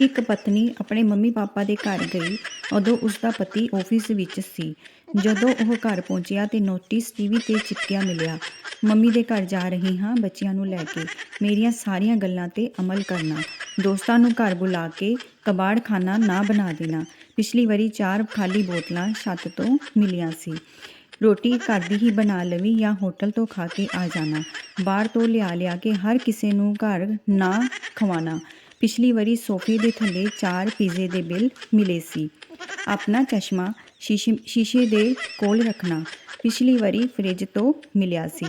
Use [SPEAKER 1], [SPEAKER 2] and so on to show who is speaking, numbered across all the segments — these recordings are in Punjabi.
[SPEAKER 1] ਇੱਕ ਪਤਨੀ ਆਪਣੇ ਮੰਮੀ ਪਾਪਾ ਦੇ ਘਰ ਗਈ ਉਦੋਂ ਉਸ ਦਾ ਪਤੀ ਆਫਿਸ ਵਿੱਚ ਸੀ। ਜਦੋਂ ਉਹ ਘਰ ਪਹੁੰਚਿਆ ਤੇ ਨੋਟਿਸ ਟੀਵੀ ਤੇ ਚਿਪਕਿਆ ਮਿਲਿਆ, ਮੰਮੀ ਦੇ ਘਰ ਜਾ ਰਹੀ ਹਾਂ, ਬੱਚਿਆਂ ਨੂੰ ਲੈ ਕੇ। ਮੇਰੀਆਂ ਸਾਰੀਆਂ ਗੱਲਾਂ ਤੇ ਅਮਲ ਕਰਨਾ। ਦੋਸਤਾਂ ਨੂੰ ਘਰ ਬੁਲਾ ਕੇ ਕਬਾੜਖਾਨਾ ਨਾ ਬਣਾ ਦੇਣਾ। ਪਿਛਲੀ ਵਾਰੀ ਚਾਰ ਖਾਲੀ ਬੋਤਲਾਂ ਛੱਤ ਤੋਂ ਮਿਲੀਆਂ ਸੀ। ਰੋਟੀ ਘਰ ਦੀ ਹੀ ਬਣਾ ਲਵੀ ਜਾਂ ਹੋਟਲ ਤੋਂ ਖਾ ਕੇ ਆ ਜਾਣਾ। ਬਾਹਰ ਤੋਂ ਲਿਆ ਲਿਆ ਕੇ ਹਰ ਕਿਸੇ ਨੂੰ ਘਰ ਨਾ ਖਵਾਣਾ ਪਿਛਲੀ ਵਾਰੀ ਸੋਫੇ ਦੇ ਥੱਲੇ ਚਾਰ ਪੀਜ਼ੇ ਦੇ ਬਿੱਲ ਮਿਲੇ ਸੀ। ਆਪਣਾ ਚਸ਼ਮਾ ਸ਼ੀਸ਼ੇ ਸ਼ੀਸ਼ੇ ਦੇ ਕੋਲ ਰੱਖਣਾ ਪਿਛਲੀ ਵਾਰੀ ਫ੍ਰਿਜ ਤੋਂ ਮਿਲਿਆ ਸੀ।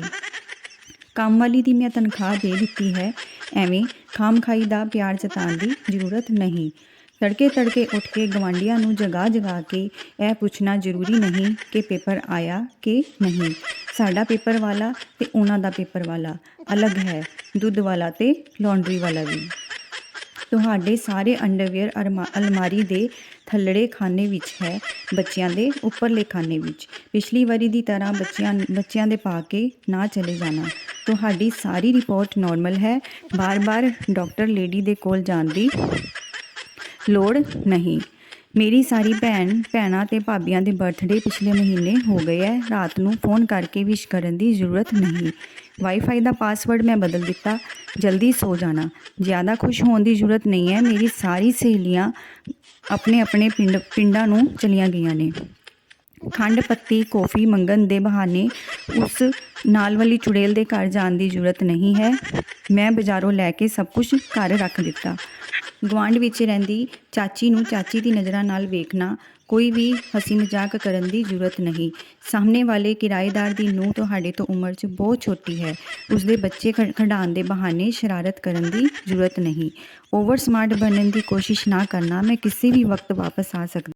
[SPEAKER 1] ਕੰਮ ਵਾਲੀ ਦੀ ਮੈਂ ਤਨਖਾਹ ਦੇ ਦਿੱਤੀ ਹੈ। ਐਵੇਂ ਖਾਮਖਾਈ ਦਾ ਪਿਆਰ ਜਤਾਉਣ ਦੀ ਜ਼ਰੂਰਤ ਨਹੀਂ। ਤੜਕੇ ਤੜਕੇ ਉੱਠ ਕੇ ਗਵਾਂਡੀਆਂ ਨੂੰ ਜਗਾ ਜਗਾ ਕੇ ਇਹ ਪੁੱਛਣਾ ਜ਼ਰੂਰੀ ਨਹੀਂ ਕਿ ਪੇਪਰ ਆਇਆ ਕਿ ਨਹੀਂ। ਸਾਡਾ ਪੇਪਰ ਵਾਲਾ ਤੇ ਉਹਨਾਂ ਦਾ ਪੇਪਰ ਵਾਲਾ ਅਲੱਗ ਹੈ। ਦੁੱਧ ਵਾਲਾ ਤੇ ਲਾਂਡਰੀ ਵਾਲਾ ਵੀ। ਤੁਹਾਡੇ ਸਾਰੇ ਅੰਡਰਵੇਅਰ ਅਰਮਾ- ਅਲਮਾਰੀ ਦੇ ਥੱਲੜੇ ਖਾਨੇ ਵਿੱਚ ਹੈ, ਬੱਚਿਆਂ ਦੇ ਉੱਪਰਲੇ ਖਾਨੇ ਵਿੱਚ। ਪਿਛਲੀ ਵਾਰੀ ਦੀ ਤਰ੍ਹਾਂ ਬੱਚਿਆਂ ਬੱਚਿਆਂ ਦੇ ਪਾ ਕੇ ਨਾ ਚਲੇ ਜਾਣਾ। ਤੁਹਾਡੀ ਸਾਰੀ ਰਿਪੋਰਟ ਨਾਰਮਲ ਹੈ। ਬਾਰ-ਬਾਰ ਡਾਕਟਰ ਲੇਡੀ ਦੇ ਕੋਲ ਜਾਣ ਦੀ ਲੋੜ ਨਹੀਂ। ਮੇਰੀ ਸਾਰੀ ਭੈਣ, ਭੈਣਾਂ ਤੇ ਭਾਬੀਆਂ ਦੇ ਬਰਥਡੇ ਪਿਛਲੇ ਮਹੀਨੇ ਹੋ ਗਏ ਹੈ। ਰਾਤ ਨੂੰ ਫੋਨ ਕਰਕੇ ਵਿਸ਼ ਕਰਨ ਦੀ ਜ਼ਰੂਰਤ ਨਹੀਂ। ਵਾਈਫਾਈ ਦਾ ਪਾਸਵਰਡ ਮੈਂ ਬਦਲ ਦਿੱਤਾ, ਜਲਦੀ ਸੋ ਜਾਣਾ। ਜ਼ਿਆਦਾ ਖੁਸ਼ ਹੋਣ ਦੀ ਜ਼ਰੂਰਤ ਨਹੀਂ ਹੈ, ਮੇਰੀ ਸਾਰੀ ਸਹੇਲੀਆਂ ਆਪਣੇ ਆਪਣੇ ਪਿੰਡ, ਪਿੰਡਾਂ ਨੂੰ ਚਲੀਆਂ ਗਈਆਂ ਨੇ। ਖੰਡ ਪੱਤੀ, ਕੌਫੀ ਮੰਗਣ ਦੇ ਬਹਾਨੇ ਉਸ ਨਾਲ ਵਾਲੀ ਚੁੜੇਲ ਦੇ ਘਰ ਜਾਣ ਦੀ ਜ਼ਰੂਰਤ ਨਹੀਂ ਹੈ। ਮੈਂ ਬਾਜ਼ਾਰੋਂ ਲੈ ਕੇ ਸਭ ਕੁਝ ਘਰ ਰੱਖ ਦਿੱਤਾ। ਗੁਆਂਢ ਵਿੱਚ ਰਹਿੰਦੀ ਚਾਚੀ ਨੂੰ ਚਾਚੀ ਦੀ ਨਜ਼ਰਾਂ ਨਾਲ ਵੇਖਣਾ ਕੋਈ ਵੀ ਹਸੀ ਮਜ਼ਾਕ ਕਰਨ ਦੀ ਜ਼ਰੂਰਤ ਨਹੀਂ। ਸਾਹਮਣੇ ਵਾਲੇ ਕਿਰਾਏਦਾਰ ਦੀ ਨੂੰਹ ਤੁਹਾਡੇ ਤੋਂ ਉਮਰ 'ਚ ਬਹੁਤ ਛੋਟੀ ਹੈ। ਉਸ ਦੇ ਬੱਚੇ ਖਿ- ਖਿਡਾਉਣ ਦੇ ਬਹਾਨੇ ਸ਼ਰਾਰਤ ਕਰਨ ਦੀ ਜ਼ਰੂਰਤ ਨਹੀਂ। ਓਵਰ ਸਮਾਰਟ ਬਣਨ ਦੀ ਕੋਸ਼ਿਸ਼ ਨਾ ਕਰਨਾ, ਮੈਂ ਕਿਸੇ ਵੀ ਵਕਤ ਵਾਪਸ ਆ ਸਕਦਾ